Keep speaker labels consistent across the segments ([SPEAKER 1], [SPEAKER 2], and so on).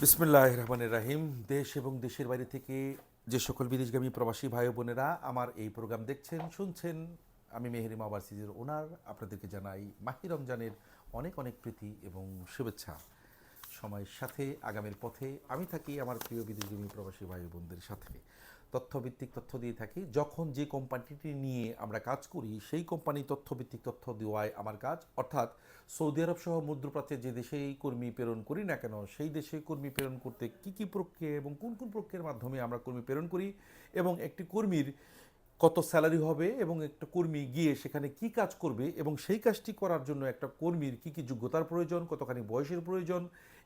[SPEAKER 1] বিসমিল্লাহ রহমান রাহিম। দেশ এবং দেশের বাইরে থেকে যে সকল বিদেশগামী প্রবাসী ভাই বোনেরা আমার এই প্রোগ্রাম দেখছেন, শুনছেন, আমি মেহেরিমা ওভারসিজের ওনার। আপনাদেরকে জানাই মাহি রমজানের অনেক অনেক প্রীতি এবং শুভেচ্ছা। সময়ের সাথে, আগামীর পথে আমি থাকি আমার প্রিয় বিদেশগামী প্রবাসী ভাই বোনদের সাথে। তথ্যভিত্তিক তথ্য দিয়ে থাকি। যখন যে কোম্পানিটি নিয়ে আমরা কাজ করি, সেই কোম্পানি তথ্যভিত্তিক তথ্য দেওয়ায় আমার কাজ। অর্থাৎ সৌদি আরব সহ মধ্যপ্রাচ্যে যে দেশেই কর্মী প্রেরণ করি না কেন, সেই দেশে কর্মী প্রেরণ করতে কি কি প্রক্রিয়া এবং কোন কোন প্রক্রিয়ার মাধ্যমে আমরা কর্মী প্রেরণ করি এবং একটি কর্মীর কত স্যালারি হবে এবং একটা কর্মী গিয়ে সেখানে কি কাজ করবে এবং সেই কাজটি করার জন্য একটা কর্মীর কি কি যোগ্যতার প্রয়োজন, কতখানি বয়সের প্রয়োজন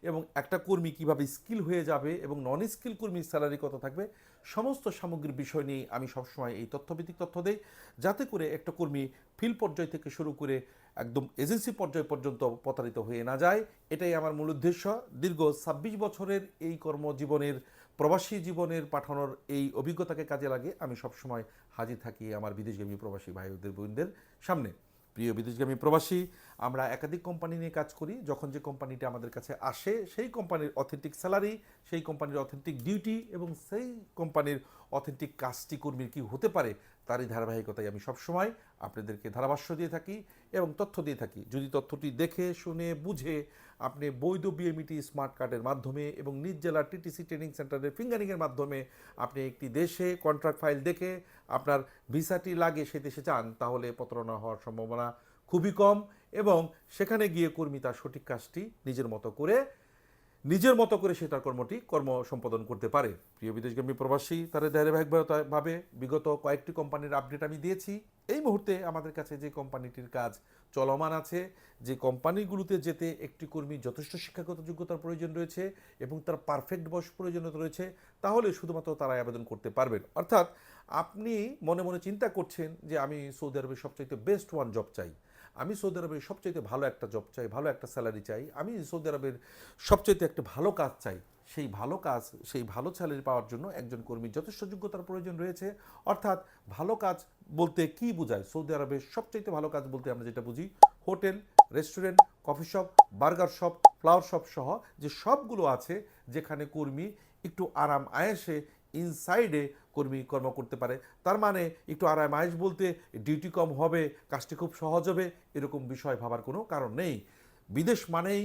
[SPEAKER 1] এবং একটা কর্মী কীভাবে স্কিল হয়ে যাবে এবং নন স্কিল কর্মীর স্যালারি কত থাকবে, সমস্ত সামগ্রিক বিষয় নিয়ে আমি সবসময় এই তথ্যভিত্তিক তথ্য দেই। যাতে করে একটা কর্মী ফিল্ড পর্যায় থেকে শুরু করে একদম এজেন্সি পর্যায় পর্যন্ত প্রতারিত হয়ে না যায়। এটাই আমার মূল উদ্দেশ্য। দীর্ঘ ছাব্বিশ বছরের এই কর্মজীবনের, প্রবাসী জীবনের পাঠানোর এই অভিজ্ঞতাকে কাজে লাগে আমি সবসময় হাজির থাকি আমার বিদেশগামী প্রবাসী ভাইদের বোনদের সামনে। প্রিয় বিদেশগামী প্রবাসী, আমরা একাধিক কোম্পানি নিয়ে কাজ করি। যখন যে কোম্পানিটা আমাদের কাছে আসে, সেই কোম্পানির অথেন্টিক স্যালারি সেই কোম্পানির অথেন্টিক ডিউটি এবং সেই কোম্পানির অথেন্টিক কাজটি কর্মীর কী হতে পারে তারই ধারাবাহিকতায় আমি সবসময় আপনাদেরকে ধারাভাষ্য দিয়ে থাকি এবং তথ্য দিয়ে থাকি। যদি তথ্যটি দেখে, শুনে, বুঝে আপনি বৈধ বিএমইটি স্মার্ট কার্ডের মাধ্যমে এবং নিজ জেলার টিটিসি ট্রেনিং সেন্টারের ফিঙ্গারিংয়ের মাধ্যমে আপনি একটি দেশে কন্ট্রাক্ট ফাইল দেখে আপনার ভিসাটি লাগে সে দেশে চান তাহলে প্রতারণা হওয়ার সম্ভাবনা খুবই কম এবং সেখানে গিয়ে কর্মী তার সঠিক কাজটি নিজের মতো করে নিজের মতো করে সে তার কর্মটি কর্ম সম্পাদন করতে পারে। প্রিয় বিদেশগামী প্রবাসী তারা ধারাবাহিকভাবে বিগত কয়েকটি কোম্পানির আপডেট আমি দিয়েছি। এই মুহূর্তে আমাদের কাছে যে কোম্পানিটির কাজ চলমান আছে, যে কোম্পানিগুলোতে যেতে একটি কর্মী যথেষ্ট শিক্ষাগত যোগ্যতার প্রয়োজন রয়েছে এবং তার পারফেক্ট বয়স প্রয়োজনীয়তা রয়েছে, তাহলে শুধুমাত্র তারাই আবেদন করতে পারবেন। অর্থাৎ আপনি মনে মনে চিন্তা করছেন যে আমি সৌদি আরবের সবচাইতে বেস্ট ওয়ান জব চাই। আমি সৌদি আরবের সবচাইতে ভালো একটা জব চাই, ভালো একটা স্যালারি চাই। আমি সৌদি আরবের সবচাইতে একটা ভালো কাজ চাই। সেই ভালো কাজ, সেই ভালো স্যালারি পাওয়ার জন্য একজন কর্মীর যথেষ্ট যোগ্যতার প্রয়োজন রয়েছে। অর্থাৎ ভালো কাজ বলতে কি বোঝায়? সৌদি আরবের সবচাইতে ভালো কাজ বলতে আমরা যেটা বুঝি, hotel, restaurant, coffee shop, burger shop, flower shop সহ যে সবগুলো আছে যেখানে কর্মী একটু আরাম আয়েসে ইনসাইডে কর্মী কর্ম করতে পারে। তার মানে একটু আরাম আয়েস বলতে ডিউটি কম হবে, কাজটি খুব সহজ হবে, এরকম বিষয় ভাবার কোনো কারণ নেই। বিদেশ মানেই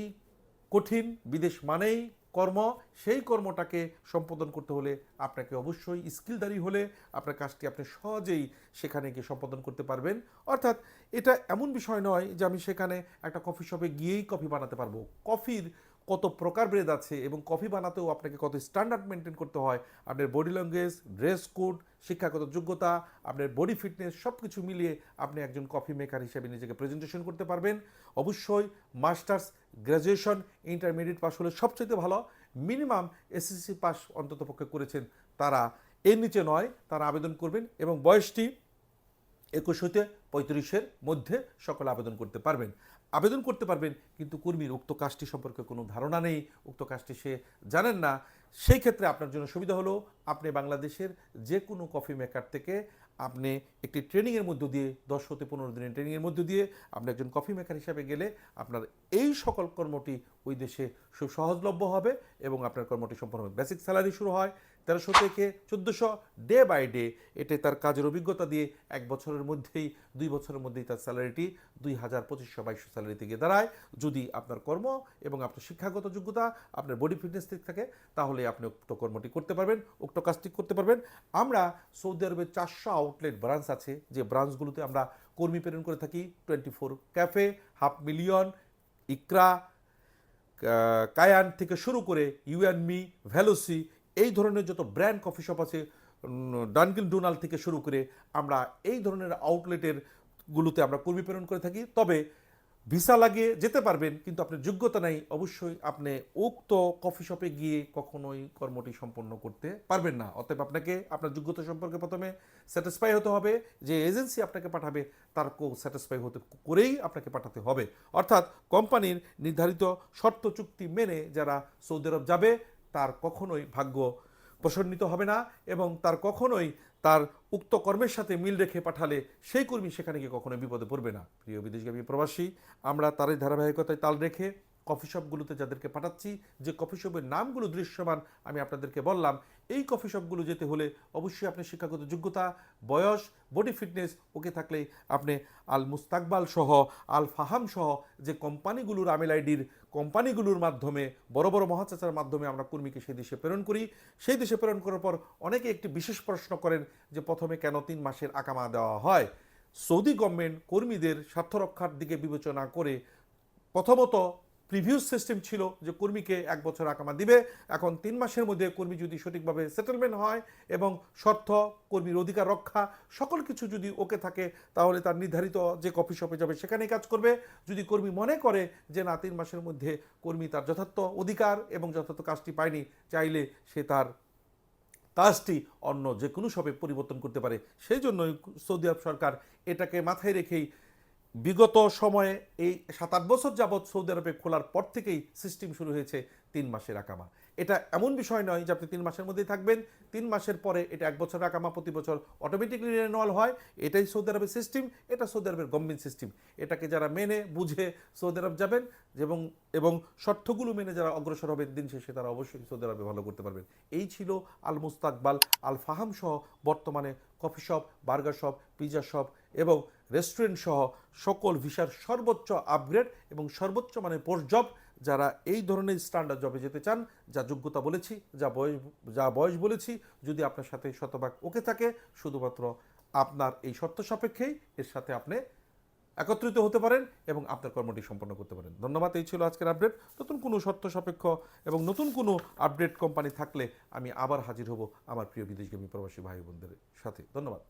[SPEAKER 1] কঠিন, বিদেশ মানেই কর্ম, সেই কর্মটাকে সম্পাদন করতে হলে আপনাকে অবশ্যই স্কিলদারি হলে আপনার কাজটি আপনি সহজেই সেখানে গিয়ে সম্পাদন করতে পারবেন। অর্থাৎ এটা এমন বিষয় নয় যে আমি সেখানে একটা কফি শপে গিয়েই কফি বানাতে পারব। কফির কত প্রকারভেদ আছে এবং কফি বানাতেও আপনাকে কত স্ট্যান্ডার্ড মেনটেন করতে হয়। আপনার বডি ল্যাঙ্গুয়েজ ড্রেস কোড শিক্ষাগত যোগ্যতা, আপনার বডি ফিটনেস সব কিছু মিলিয়ে আপনি একজন কফি মেকার হিসেবে নিজেকে প্রেজেন্টেশন করতে পারবেন। অবশ্যই মাস্টার্স গ্র্যাজুয়েশন ইন্টারমিডিয়েট পাস হলে সবচেয়ে ভালো। মিনিমাম এসএসসি পাস অন্ততপক্ষে করেছেন তারা। এর নিচে নয়, তারা আবেদন করবেন এবং বয়সটি একুশ হতে পঁয়ত্রিশের মধ্যে সকলে আবেদন করতে পারবেন। আবেদন করতে পারবেন, কিন্তু কর্মীর উক্ত কাজটি সম্পর্কে কোনো ধারণা নেই। উক্ত কাজটি সে জানেন না। সেই ক্ষেত্রে আপনার জন্য সুবিধা হলো, আপনি বাংলাদেশের যে কোনো কফি মেকার থেকে আপনি একটি ট্রেনিংয়ের মধ্য দিয়ে, দশ হতে পনেরো দিনের ট্রেনিংয়ের মধ্য দিয়ে আপনি একজন কফি মেকার হিসাবে গেলে আপনার এই সকল কর্মটি ওই দেশে খুব সহজলভ্য হবে এবং আপনার কর্মটি হবে বেসিক স্যালারি শুরু হয়। তেরোশো থেকে চোদ্দোশো ডে বাই ডে এতে তার কাজের অভিজ্ঞতা দিয়ে এক বছরের মধ্যেই, দুই বছরের মধ্যেই তার স্যালারিটি দুই হাজার পঁচিশশো বাইশশো স্যালারিতে গিয়ে দাঁড়ায়। যদি আপনার কর্ম এবং আপনার শিক্ষাগত যোগ্যতা, আপনার বডি ফিটনেস ঠিক থাকে, তাহলে আপনি উক্ত কর্মটি করতে পারবেন, উক্ত কাজটি করতে পারবেন। আমরা সৌদি আরবের চারশো আউটলেট ব্রাঞ্চ আছে, যে ব্রাঞ্চগুলোতে আমরা কর্মী প্রেরণ করে থাকি। Twenty four cafe half million Iqra Kayan থেকে শুরু করে ইউএনমি ভ্যালোসি এই ধরনের যত ব্র্যান্ড কফি শপ আছে ডানকিল ডোনাল থেকে শুরু করে আমরা এই ধরনের আউটলেটের গুলোতে আমরা কর্মী প্রেরণ করে থাকি। তবে ভিসা লাগিয়ে যেতে পারবেন, কিন্তু আপনার যোগ্যতা নাই, অবশ্যই আপনি উক্ত কফি শপে গিয়ে কখনোই কর্মটি সম্পন্ন করতে পারবেন না। অতএব আপনাকে আপনার যোগ্যতা সম্পর্কে প্রথমে স্যাটিসফাই হতে হবে, যে এজেন্সি আপনাকে পাঠাবে, তার কো স্যাটিসফাই হতে করেই আপনাকে পাঠাতে হবে। অর্থাৎ কোম্পানির নির্ধারিত শর্ত চুক্তি মেনে যারা সৌদি আরব যাবে তার কখনোই ভাগ্য প্রসন্নিত হবে না এবং তার কখনোই তার উক্ত কর্মের সাথে মিল রেখে পাঠালে সেই কর্মী সেখানে গিয়ে কখনোই বিপদে পড়বে না। প্রিয় বিদেশগামী প্রবাসী, আমরা তারই ধারাবাহিকতায় তাল রেখে কফি শপগুলোতে যাদেরকে পাঠাচ্ছি, যে কফি শপের নামগুলো দৃশ্যমান আমি আপনাদেরকে বললাম, এই কফি শপগুলো যেতে হলে অবশ্যই আপনার শিক্ষাগত যোগ্যতা, বয়স বডি ফিটনেস ওকে থাকলেই আপনি আল মুস্তাকবাল সহ, আল ফাহাম সহ, যে কোম্পানিগুলোর আমেল আইডির কোম্পানিগুলোর মাধ্যমে, বড় বড় মহাচাচার মাধ্যমে আমরা কর্মীকে সেই দেশে প্রেরণ করি। সেই দেশে প্রেরণ করার পর অনেকে একটি বিশেষ প্রশ্ন করেন যে প্রথমে কেন তিন মাসের আকামা দেওয়া হয়? সৌদি গভর্নমেন্ট কর্মীদের স্বার্থ রক্ষার দিকে বিবেচনা করে প্রথমত প্রিভিউস সিস্টেম ছিল যে কর্মীকে এক বছর আকামা দিবে। এখন তিন মাসের মধ্যে কর্মী যদি সঠিকভাবে সেটেলমেন্ট হয় এবং শর্ত, কর্মীর অধিকার রক্ষা, সকল কিছু যদি ওকে থাকে, তাহলে তার নির্ধারিত যে কফি শপে যাবে সেখানেই কাজ করবে। যদি কর্মী মনে করে যে না, তিন মাসের মধ্যে কর্মী তার যথার্থ অধিকার এবং যথার্থ কাজটি পায়নি, চাইলে সে তার কাজটি অন্য যে কোনো শপে পরিবর্তন করতে পারে। সেই জন্যই সৌদি আরব সরকার এটাকে মাথায় রেখেই বিগত সময়ে এই সাত আট বছর যাবৎ সৌদি আরবে খোলার পর থেকেই সিস্টেম শুরু হয়েছে তিন মাসের আকামা। এটা এমন বিষয় নয় যে আপনি তিন মাসের মধ্যেই থাকবেন, তিন মাসের পরে এটা এক বছর আকামা, প্রতি বছর অটোমেটিকলি রিনিউয়াল হয়। এটাই সৌদি আরবের সিস্টেম, এটা সৌদি আরবের গভর্নমেন্ট সিস্টেম। এটাকে যারা মেনে, বুঝে সৌদি আরব যাবেন এবং এবং শর্তগুলো মেনে যারা অগ্রসর হবেন, দিন শেষে তারা অবশ্যই সৌদি আরবে ভালো করতে পারবেন। এই ছিল আল মুস্তাকবাল, আল ফাহাম সহ বর্তমানে coffee shop, burger shop pizza shop এবং রেস্টুরেন্ট সহ সকল ভিসার সর্বোচ্চ আপগ্রেড এবং সর্বোচ্চ মানের পোস্ট জব যারা এই ধরনের স্ট্যান্ডার্ড জবে যেতে চান, যা যোগ্যতা বলেছি, যা বয়স যা বয়স বলেছি, যদি আপনার সাথে শতভাগ ওকে থাকে, শুধুমাত্র আপনার এই শর্ত সাপেক্ষেই এর সাথে আপনি একত্রিত হতে পারেন এবং আপনার কর্মটি সম্পন্ন করতে পারেন। ধন্যবাদ, এই ছিল আজকের আপডেট নতুন কোনো শর্ত সাপেক্ষ এবং নতুন কোনো আপডেট কোম্পানি থাকলে আমি আবার হাজির হব আমার প্রিয় বিদেশগামী প্রবাসী ভাই বোনদের সাথে। ধন্যবাদ।